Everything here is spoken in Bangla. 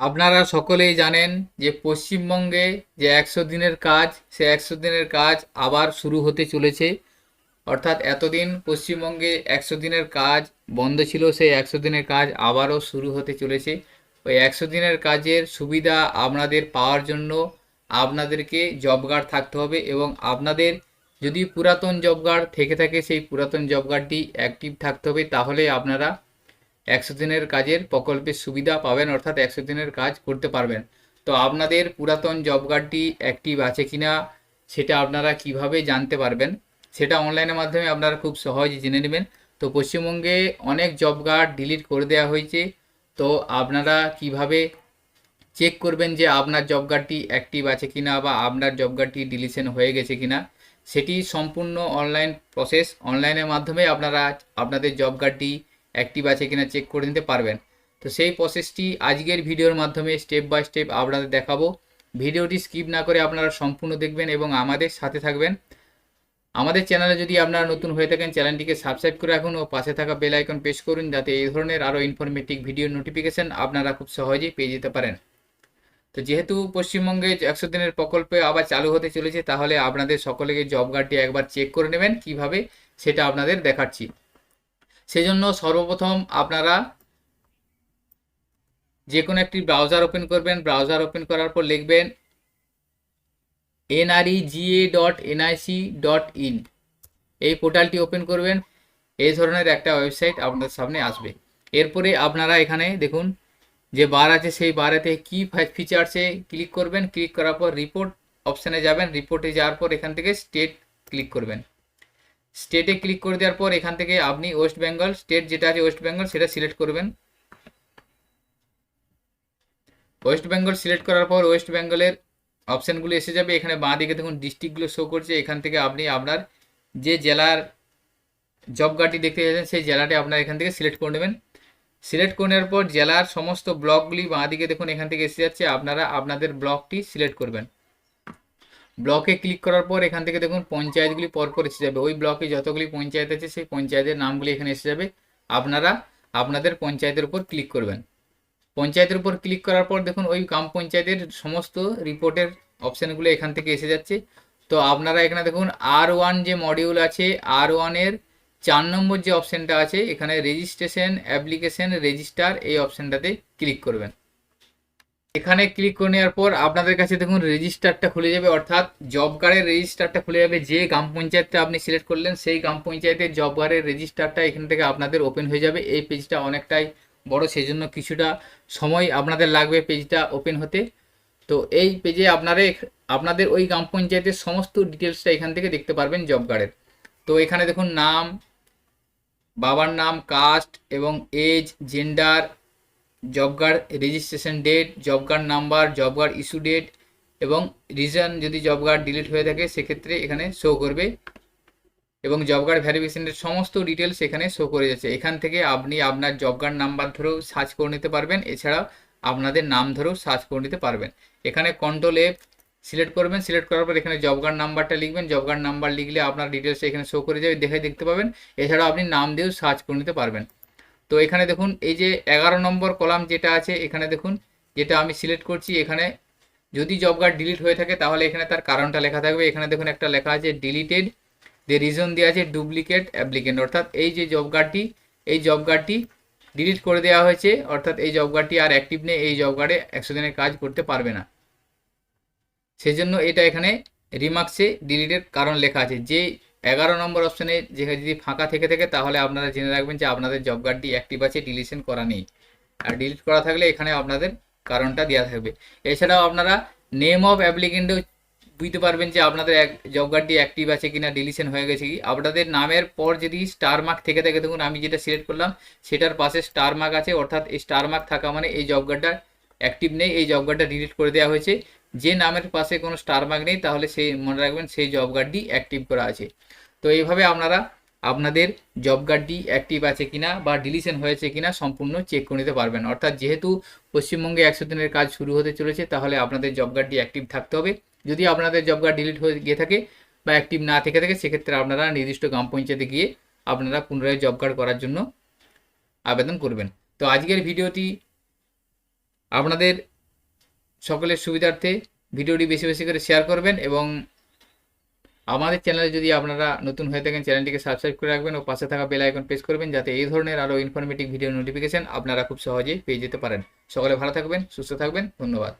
আপনারা সকলেই জানেন যে পশ্চিমবঙ্গে যে একশো দিনের কাজ, সে একশো দিনের কাজ আবার শুরু হতে চলেছে। অর্থাৎ এতদিন পশ্চিমবঙ্গে একশো দিনের কাজ বন্ধ ছিল, সেই একশো দিনের কাজ আবারও শুরু হতে চলেছে। ওই একশো দিনের কাজের সুবিধা আপনাদের পাওয়ার জন্য আপনাদেরকে জব কার্ড থাকতে হবে এবং আপনাদের যদি পুরাতন জব কার্ড থেকে থাকে, সেই পুরাতন জব কার্ডটি অ্যাক্টিভ থাকতে হবে, তাহলে আপনারা একশো দিনের কাজের প্রকল্পের সুবিধা পাবেন, অর্থাৎ একশো দিনের কাজ করতে পারবেন। তো আপনাদের পুরাতন জব কার্ডটি অ্যাক্টিভ আছে কি না সেটা আপনারা কীভাবে জানতে পারবেন, সেটা অনলাইনের মাধ্যমে আপনারা খুব সহজে জেনে নেবেন। তো পশ্চিমবঙ্গে অনেক জব কার্ড ডিলিট করে দেওয়া হয়েছে। তো আপনারা কীভাবে চেক করবেন যে আপনার জব কার্ডটি অ্যাক্টিভ আছে কি না বা আপনার জব কার্ডটি ডিলিশন হয়ে গেছে কিনা, সেটি সম্পূর্ণ অনলাইন প্রসেস অনলাইনের মাধ্যমে আপনারা আপনাদের জব কার্ডটি অ্যাক্টিভ আছে কিনা চেক করে নিতে পারবেন। তো সেই প্রসেসটি আজকের ভিডিওর মাধ্যমে স্টেপ বাই স্টেপ আপনাদের দেখাবো। ভিডিওটি স্কিপ না করে আপনারা সম্পূর্ণ দেখবেন এবং আমাদের সাথে থাকবেন। আমাদের চ্যানেলে যদি আপনারা নতুন হয়ে থাকেন চ্যানেলটিকে সাবস্ক্রাইব করে রাখুন ও পাশে থাকা বেল আইকন প্রেস করুন যাতে এই ধরনের আরও ইনফরমেটিভ ভিডিও নোটিফিকেশন আপনারা খুব সহজেই পেয়ে যেতে পারেন। তো যেহেতু পশ্চিমবঙ্গে একশো দিনের প্রকল্পে আবার চালু হতে চলেছে, তাহলে আপনাদের সকলেকে জব কার্ডটি একবার চেক করে নেবেন, কীভাবে সেটা আপনাদের দেখাচ্ছি। সেজন্য সর্বপ্রথম আপনারা যে কোনো একটি ব্রাউজার ওপেন করবেন। ব্রাউজার ওপেন করার পর লিখবেন NREGA dot NIC dot in এই পোর্টালটি ওপেন করবেন। এই ধরনের একটা ওয়েবসাইট আপনাদের সামনে আসবে। এরপরে আপনারা এখানে দেখুন, যে বার আছে সেই বারেতে কি ফিচার্সে ক্লিক করবেন। ক্লিক করার পর রিপোর্ট অপশানে যাবেন। রিপোর্টে যাওয়ার পর এখান থেকে স্টেট ক্লিক করবেন। স্টেটে ক্লিক করে দেওয়ার পর এখান থেকে আপনি ওয়েস্ট বেঙ্গল স্টেট যেটা আছে ওয়েস্ট বেঙ্গল সেটা সিলেক্ট করবেন। ওয়েস্ট বেঙ্গল সিলেক্ট করার পর ওয়েস্ট বেঙ্গলের অপশানগুলো এসে যাবে। এখানে বাঁ দিকে দেখুন ডিস্ট্রিক্টগুলো শো করছে। এখান থেকে আপনি আপনার যে জেলার জব কার্ডটি দেখতে যাচ্ছেন সেই জেলাটি আপনার এখান থেকে সিলেক্ট করে নেবেন। সিলেক্ট করে নেওয়ার পর জেলার সমস্ত ব্লকগুলি বাঁ দিকে দেখুন এখান থেকে এসে যাচ্ছে। আপনারা আপনাদের ব্লকটি সিলেক্ট করবেন। ব্লকে ক্লিক করার পর এখান থেকে দেখুন পঞ্চায়েতগুলি পরপর এসে যাবে। ওই ব্লকে যতগুলি পঞ্চায়েত আছে, সেই পঞ্চায়েতের নামগুলি এখানে এসে যাবে। আপনারা আপনাদের পঞ্চায়েতের উপর ক্লিক করবেন। পঞ্চায়েতের উপর ক্লিক করার পর দেখুন ওই গ্রাম পঞ্চায়েতের সমস্ত রিপোর্টের অপশানগুলো এখান থেকে এসে যাচ্ছে। তো আপনারা এখানে দেখুন আর ওয়ান যে মডিউল আছে আর ওয়ানের চার নম্বর যে অপশানটা আছে, এখানে রেজিস্ট্রেশন অ্যাপ্লিকেশন রেজিস্টার এই অপশানটাতে ক্লিক করবেন। এখানে ক্লিক করে নেওয়ার পর আপনাদের কাছে দেখুন রেজিস্টারটা খুলে যাবে, অর্থাৎ জব কার্ডের রেজিস্টারটা খুলে যাবে। যে গ্রাম পঞ্চায়েতটা আপনি সিলেক্ট করলেন, সেই গ্রাম পঞ্চায়েতের জব কার্ডের রেজিস্টারটা এখান থেকে আপনাদের ওপেন হয়ে যাবে। এই পেজটা অনেকটাই বড় সেই জন্য কিছুটা সময় আপনাদের লাগবে পেজটা ওপেন হতে। তো এই পেজে আপনারা আপনাদের ওই গ্রাম পঞ্চায়েতের সমস্ত ডিটেলসটা এখান থেকে দেখতে পারবেন জব কার্ডের তো এখানে দেখুন নাম, বাবার নাম কাস্ট এবং age gender job card registration date job card number job card issue date এবং রিজন যদি জব কার্ড ডিলিট হয়ে থাকে, সেক্ষেত্রে এখানে শো করবে এবং জব কার্ড ভ্যারিফিকেশনের সমস্ত ডিটেলস এখানে শো করে যাচ্ছে। এখান থেকে আপনি আপনার জব কার্ড নাম্বার ধরেও সার্চ করে নিতে পারবেন, এছাড়াও আপনাদের নাম ধরেও সার্চ করে নিতে পারবেন। এখানে কন্ট্রোল এফ সিলেক্ট করবেন সিলেক্ট করার পর এখানে জব কার্ড নাম্বারটা লিখবেন জব কার্ড নাম্বার লিখলে আপনার ডিটেলস এখানে শো করে যাবে, দেখে দেখতে পাবেন। এছাড়াও আপনি নাম দিয়েও সার্চ করে নিতে পারবেন। তো এখানে দেখুন, এই যে এগারো নম্বর কলাম যেটা আছে, এখানে দেখুন, যেটা আমি সিলেক্ট করছি, এখানে যদি জব কার্ড ডিলিট হয়ে থাকে, তাহলে এখানে তার কারণটা লেখা থাকবে। এখানে দেখুন একটা লেখা আছে ডিলিটেড যে রিজন দেওয়া আছে ডুপ্লিকেট অ্যাপ্লিকেন্ট অর্থাৎ এই যে জব কার্ডটি এই জব কার্ডটি ডিলিট করে দেওয়া হয়েছে, অর্থাৎ এই জব কার্ডটি আর অ্যাক্টিভ নেই, এই জব কার্ডে একশো দিনের কাজ করতে পারবে না। সেজন্য এটা এখানে রিমার্কসে ডিলিটের কারণ লেখা আছে। যে এগারো নম্বর অপশানে যে যদি ফাঁকা থেকে থাকে, তাহলে আপনারা জেনে রাখবেন যে আপনাদের জব কার্ডটি অ্যাক্টিভ আছে ডিলিশন করা নেই। আর ডিলিট করা থাকলে এখানে আপনাদের কারণটা দেওয়া থাকবে। এছাড়াও আপনারা নেম অফ অ্যাপ্লিকেন্টও বুঝতে পারবেন যে আপনাদের জব কার্ডটি অ্যাক্টিভ আছে কিনা ডিলিশন হয়ে গেছে কি। আপনাদের নামের পর যদি স্টার মার্ক থেকে থাকে, দেখুন আমি যেটা সিলেক্ট করলাম, সেটার পাশে স্টার মার্ক আছে, অর্থাৎ এই স্টার মার্ক থাকা মানে এই জব কার্ডটা অ্যাক্টিভ নেই, এই জব কার্ডটা ডিলিট করে দেওয়া হয়েছে। যে নামের পাশে কোনো স্টার মার্ক নেই, তাহলে সেই মনে রাখবেন সেই জব কার্ডটি অ্যাক্টিভ করা আছে। তো এইভাবে আপনারা আপনাদের জব কার্ডটি অ্যাক্টিভ আছে কিনা বা ডিলিশন হয়েছে কিনা সম্পূর্ণ চেক করে নিতে পারবেন। অর্থাৎ যেহেতু পশ্চিমবঙ্গে একশো দিনের কাজ শুরু হতে চলেছে, তাহলে আপনাদের জব কার্ডটি অ্যাক্টিভ থাকতে হবে। যদি আপনাদের জব কার্ড ডিলিট হয়ে গিয়ে থাকে বা অ্যাক্টিভ না থেকে থাকে, সেক্ষেত্রে আপনারা নির্দিষ্ট গ্রাম পঞ্চায়েতে গিয়ে আপনারা পুনরায় জব কার্ড করার জন্য আবেদন করবেন। তো আজকের ভিডিওটি আপনাদের সকলের সুবিধার্থে ভিডিওটি বেশি বেশি করে শেয়ার করবেন এবং আমাদের চ্যানেলে যদি আপনারা নতুন হয়ে থাকেন চ্যানেলটিকে সাবস্ক্রাইব করে রাখবেন ও পাশে থাকা বেল আইকন প্রেস করবেন যাতে এই ধরনের আরও ইনফরমেটিভ ভিডিও নোটিফিকেশন আপনারা খুব সহজেই পেয়ে যেতে পারেন। সকলে ভালো থাকবেন, সুস্থ থাকবেন, ধন্যবাদ।